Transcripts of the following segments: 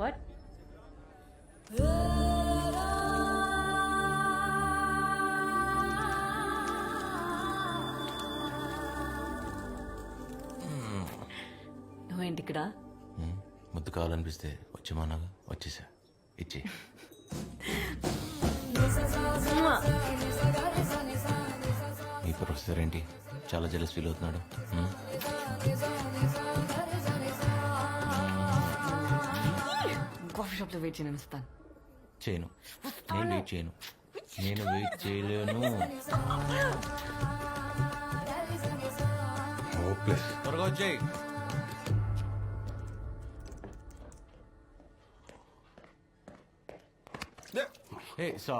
What? నువ్వేంటి ఇక్కడ ముద్దు కావాలనిపిస్తే వచ్చేమన్నాగా? వచ్చేసా. ఇచ్చి ఈ ప్రొఫెసర్ ఏంటి చాలా జలస్ ఫీల్ అవుతున్నాడు. కాఫీ షాప్లో వెయిట్ చేయను ఇస్తాను చేయను. నేను వెయిట్ చేయను. నేను వెయిట్ చేయలేను. హోప్లెస్ త్వరగా వచ్చేయి. ఏ సా.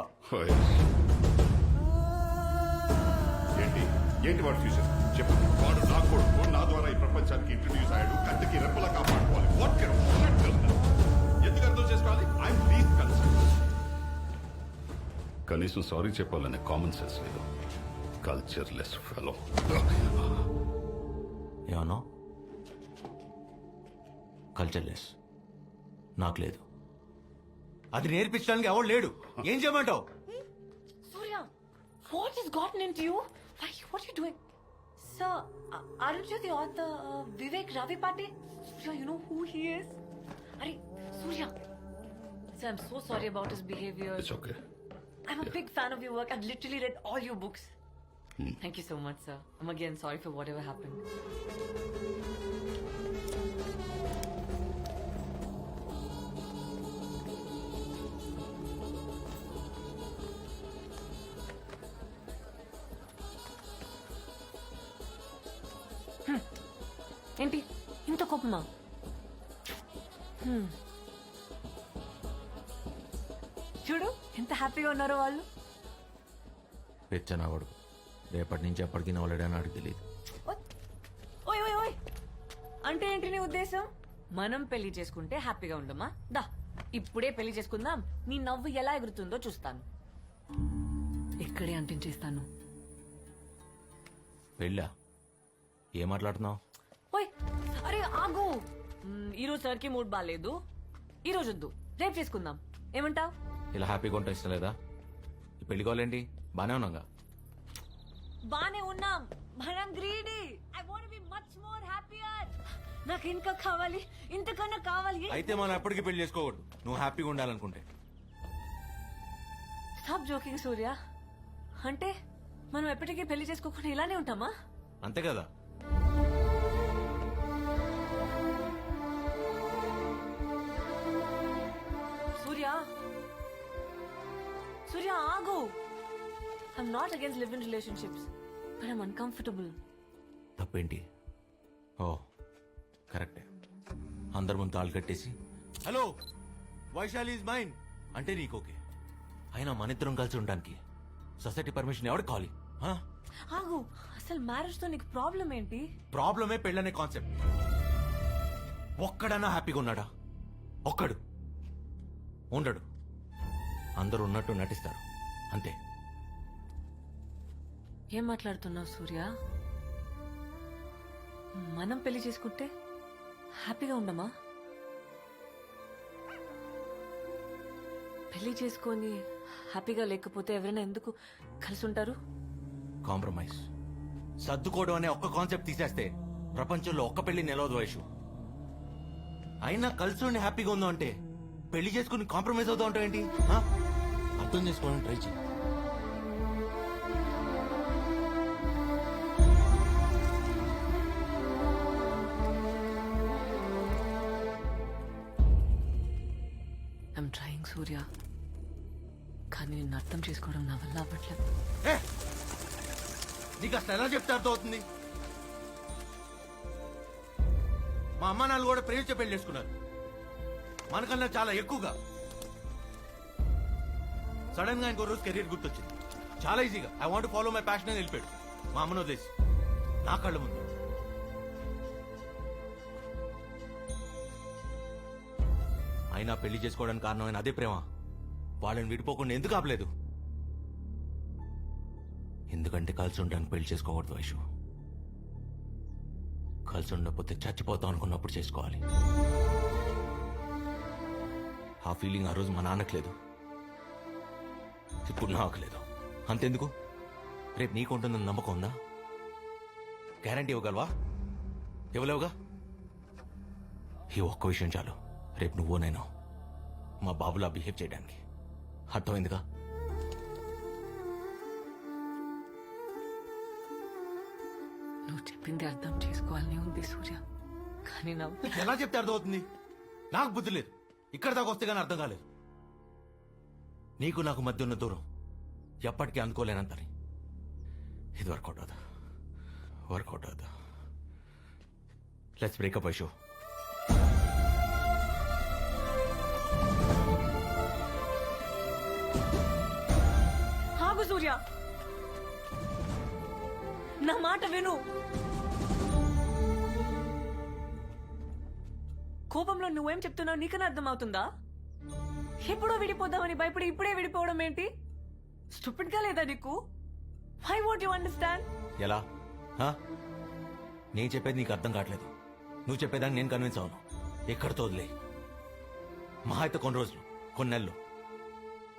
ఏంటి? ఏంటి వాడు ఫ్యూచర్ చెప్పు. వాడు నా కొడుకు నా ద్వారా ఈ ప్రపంచానికి ఇంట్రడ్యూస్ అయ్యాడు. కంటికి రెప్పలా కాపాడుకోవాలి. వాట్ కెన్ అర్థం చేసుకోవాలి ఐఎమ్ ప్లీజ్ కన్సర్న్ కనీసం సారీ చెప్పాలనే కామన్ సెన్స్ లేదు కల్చర్ లెస్ ఫెలో ఏమన్నా కల్చర్ లెస్ నాకు లేదు అది నేర్పించడానికి ఎవడు లేడు ఏం చేయమంటావు Surya, what has gotten into you? Why, what are you doing? Sir, uh, aren't you the author uh, Vivek Ravi Pate? Surya, you know who he is? Are Surya. Sir, I'm so sorry about his behavior. It's okay I'm a big fan of your work. I've literally read all your books. Thank you so much, sir. I'm again sorry for whatever happened. Hmm. ఏంటి ఇంత కోపమా ఎంత హ్యాపీగా ఉన్నారో వాళ్ళు? పెచ్చనవాడు రేపటి నుంచి ఎప్పటికీ నవ్వలేడని నాకు తెలియదు ఓయ్ ఓయ్ ఓయ్! అంటే ఏంటి నీ ఉద్దేశం? మనం పెళ్ళి చేసుకుంటే హ్యాపీగా ఉండమా? దా ఇప్పుడే పెళ్ళి చేసుకుందాం. నీ నవ్వు ఎలా ఎగురుతుందో చూస్తాను. ఇక్కడే అంటించేస్తాను. పెళ్ళా? ఏం మాట్లాడుతున్నావు? ఓయ్ అరే ఆగు! మ్, ఈ రోజు సార్కి మూడ్ బాగాలేదు ఈ రోజు వద్దు రేపు చేసుకుందాం. ఏమంటావ్? ఇలా హ్యాపీగా ఉంటా ఇష్టం లేదా? ఈ పెళ్ళి కావాలేంటి బానే ఉన్నాగా? బానే ఉన్నాం. మనం greedy. I want be much more happier నాకు ఇంకా కావాలి ఇంతకన్నా కావాలి అయితే మనం ఎప్పటికీ పెళ్ళి చేసుకోకూడదు. నువ్వు హ్యాపీగా ఉండాలనుకుంటే. Stop joking Surya. అంటే మనం ఎప్పటికీ పెళ్ళి చేసుకోకుండా ఇలానే ఉంటామా? అంతే కదా. I'm not against live in relationships but I'm uncomfortable తప్పేంటి? ఓ కరెక్టే. అందరి ముందు తాళ్ళు కట్టేసి హలో వైశాలి ఇస్ మైన్ అంటే నీకు ఓకే అయినా మన ఇద్దరం కలిసి ఉండడానికి సొసైటీ పర్మిషన్ ఎవరికి కావాలి? ఆగు అసలు మ్యారేజ్తో నీకు ప్రాబ్లం ఏంటి? ప్రాబ్లమే పెళ్ళనే కాన్సెప్ట్ ఒక్కడన్నా హ్యాపీగా ఉన్నాడా? ఒక్కడు. ఉండడు. అందరూ ఉన్నట్టు నటిస్తారు. అంతే. ఏం మాట్లాడుతున్నావు సూర్య? మనం పెళ్ళి చేసుకుంటే హ్యాపీగా ఉండమా? పెళ్ళి చేసుకొని హ్యాపీగా లేకపోతే ఎవరైనా ఎందుకు కలిసి ఉంటారు? కాంప్రమైజ్. సర్దుకోవడం అనే ఒక్క కాన్సెప్ట్ తీసేస్తే ప్రపంచంలో ఒక్క పెళ్ళి నిలవదు వయసు. అయినా కలిసి ఉండి హ్యాపీగా ఉందో అంటే పెళ్ళి చేసుకుని కాంప్రమైజ్ అవుతా ఉంటావు ఏంటి అర్థం చేసుకోవడం ట్రై చేయి. సూర్య. కానీ నిన్ను అర్థం చేసుకోవడం నా వల్ల అవ్వట్లేదు. నీకు అసలు ఎలా చెప్తే అర్థం అవుతుంది మా అమ్మ నాన్న కూడా ప్రేమించే పెళ్ళి చేసుకున్నారు. మనకన్నా చాలా ఎక్కువగా. సడన్గా ఇంకో రోజు కెరీర్ గుర్తొచ్చింది. చాలా ఈజీగా. I want follow my passion అని వెళ్ళిపోయాడు. మా అమ్మను వదిలేసి. నా కళ్ళ ముందు. అయినా పెళ్ళి చేసుకోవడానికి కారణమైన అదే ప్రేమ. వాళ్ళని విడిపోకుండా ఎందుకు ఆపలేదు? ఎందుకంటే కలిసి ఉండడానికి పెళ్ళి చేసుకోకూడదు వైషు కలిసి ఉండకపోతే చచ్చిపోతాం అనుకున్నప్పుడు చేసుకోవాలి. ఆ ఫీలింగ్ ఆ రోజు మా నాన్నకు లేదు. ఇప్పుడు నాకు లేదు. అంతెందుకు? రేపు నీకు ఉంటుందని నమ్మకం ఉందా? గ్యారంటీ ఇవ్వగలవా? ఇవ్వలేవుగా? ఈ ఒక్క విషయం చాలు. రేపు నువ్వు నేను మా బాబులా బిహేవ్ చేయడానికి. అర్థమైందిగా? నువ్వు చెప్పింది అర్థం చేసుకోవాలని ఉంది సూర్య. కానీ నా ఎలా చెప్తే అర్థమవుతుంది? నాకు బుద్ధి లేదు. ఇక్కడ దాకా వస్తే కానీ అర్థం కాలేదు. నీకు నాకు మధ్య ఉన్న దూరం ఎప్పటికీ అందుకోలేనంతని. ఇది వర్కౌట్ అవుదా వర్కౌట్ అవుదా లెట్స్ బ్రేకప్ షో నా మాట విను. కోపంలో నువ్వేం చెప్తున్నావు నీకన్నా అర్థమవుతుందా? ఎప్పుడో విడిపోదామని భయపడి ఇప్పుడే విడిపోవడం ఏంటి? స్టూపిడ్గా లేదా నీకు? ఐ వాంట్ యు అండర్స్టాండ్ ఎలా? హా? నేను చెప్పేది నీకు అర్థం కావట్లేదు. నువ్వు చెప్పేదాన్ని నేను కన్విన్స్ అవును. ఎక్కడితో వదిలే? మహా అయితే కొన్ని రోజులు కొన్ని నెలలు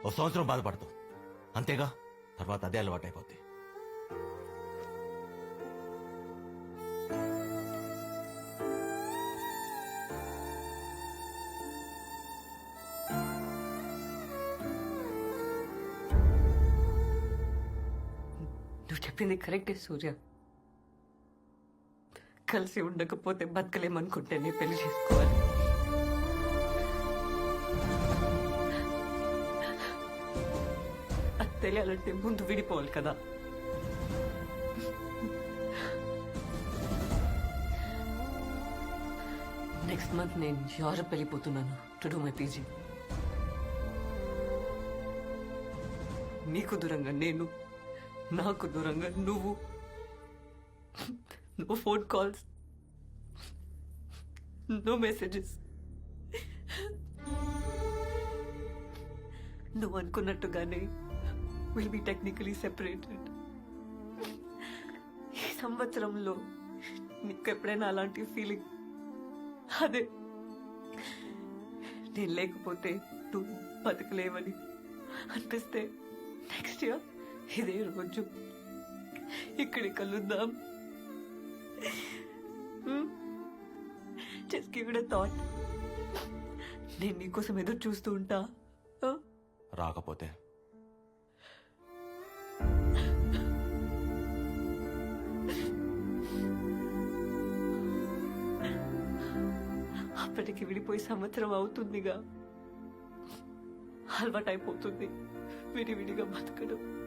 ఒక సంవత్సరం బాధపడతావు. అంతేగా? తర్వాత అదే అలవాటు అయిపోద్ది నువ్వు కరెక్టే సూర్య. కలిసి ఉండకపోతే బతకలేమనుకుంటే నీ పెళ్ళి చేసుకోవాలి. అది తెలియాలంటే ముందు విడిపోవాలి కదా. నెక్స్ట్ మంత్ నేను యూరప్ వెళ్ళిపోతున్నాను టు డూ మై పీజీ. నీకు దూరంగా నేను నాకు దూరంగా నువ్వు. No phone calls no messages నువ్వు అనుకున్నట్టుగానే విల్ బి టెక్నికలీ సెపరేటెడ్ ఈ సంవత్సరంలో నీకు ఎప్పుడైనా అలాంటి ఫీలింగ్ అదే. నేను లేకపోతే నువ్వు బతకలేవని అనిపిస్తే నెక్స్ట్ ఇయర్ ఇదే రోజు ఇక్కడి కలుద్దాం. జస్ట్ గివ్ ఇట్ థాట్ నేను నీకోసం ఎదురు చూస్తూ ఉంటా? రాకపోతే. అప్పటికి విడిపోయి సంవత్సరం అవుతుందిగా. అలవాటైపోతుంది. విడివిడిగా బతకడం.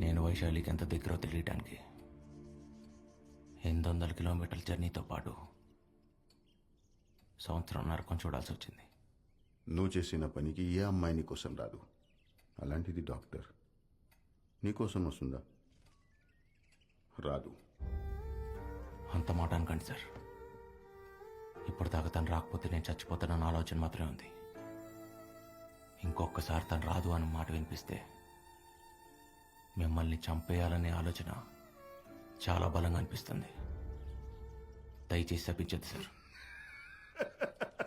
నేను వైశాలికి ఎంత దగ్గర తెలియటానికి ఎనిమిది వందల కిలోమీటర్ల జర్నీతో పాటు సంవత్సరం నరకం చూడాల్సి వచ్చింది. నువ్వు చేసిన పనికి ఏ అమ్మాయి నీకోసం రాదు. అలాంటిది డాక్టర్. నీకోసం వస్తుందా? రాదు. అంత మాట అనకండి సార్ ఇప్పటిదాకా తను రాకపోతే నేను చచ్చిపోతానన్న ఆలోచన మాత్రమే ఉంది ఇంకొకసారి తను రాదు అన్న మాట వినిపిస్తే మిమ్మల్ని చంపేయాలనే ఆలోచన చాలా బలంగా అనిపిస్తుంది దయచేసి తప్పించద్దు సార్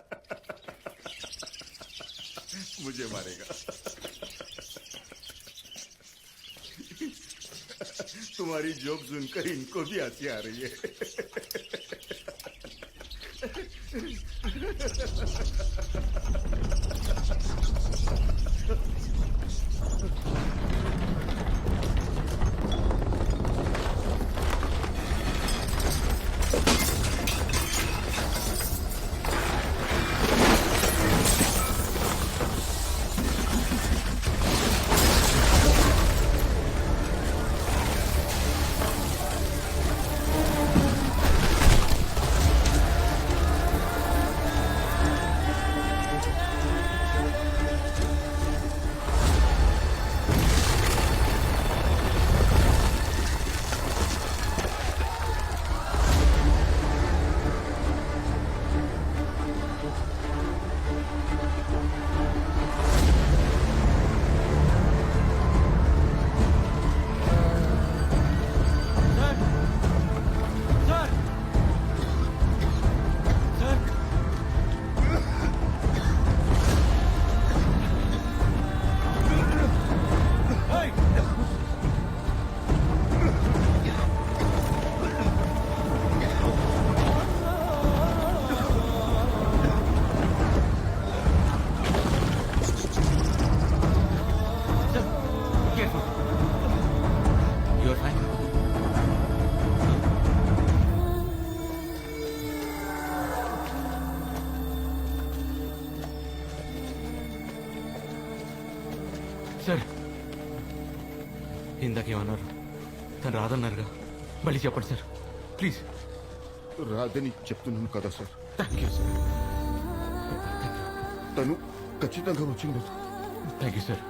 मुझे मारेगा तुम्हारी जोक सुनकर इनको भी हँसी आ रही है। సార్. ఇందాకేమన్నారు తను రాదన్నారుగా. మళ్ళీ చెప్పండి సార్. ప్లీజ్. రాదని చెప్తున్నాను కదా సార్. థ్యాంక్ యూ సార్ తను ఖచ్చితంగా వచ్చిండదు థ్యాంక్ యూ సార్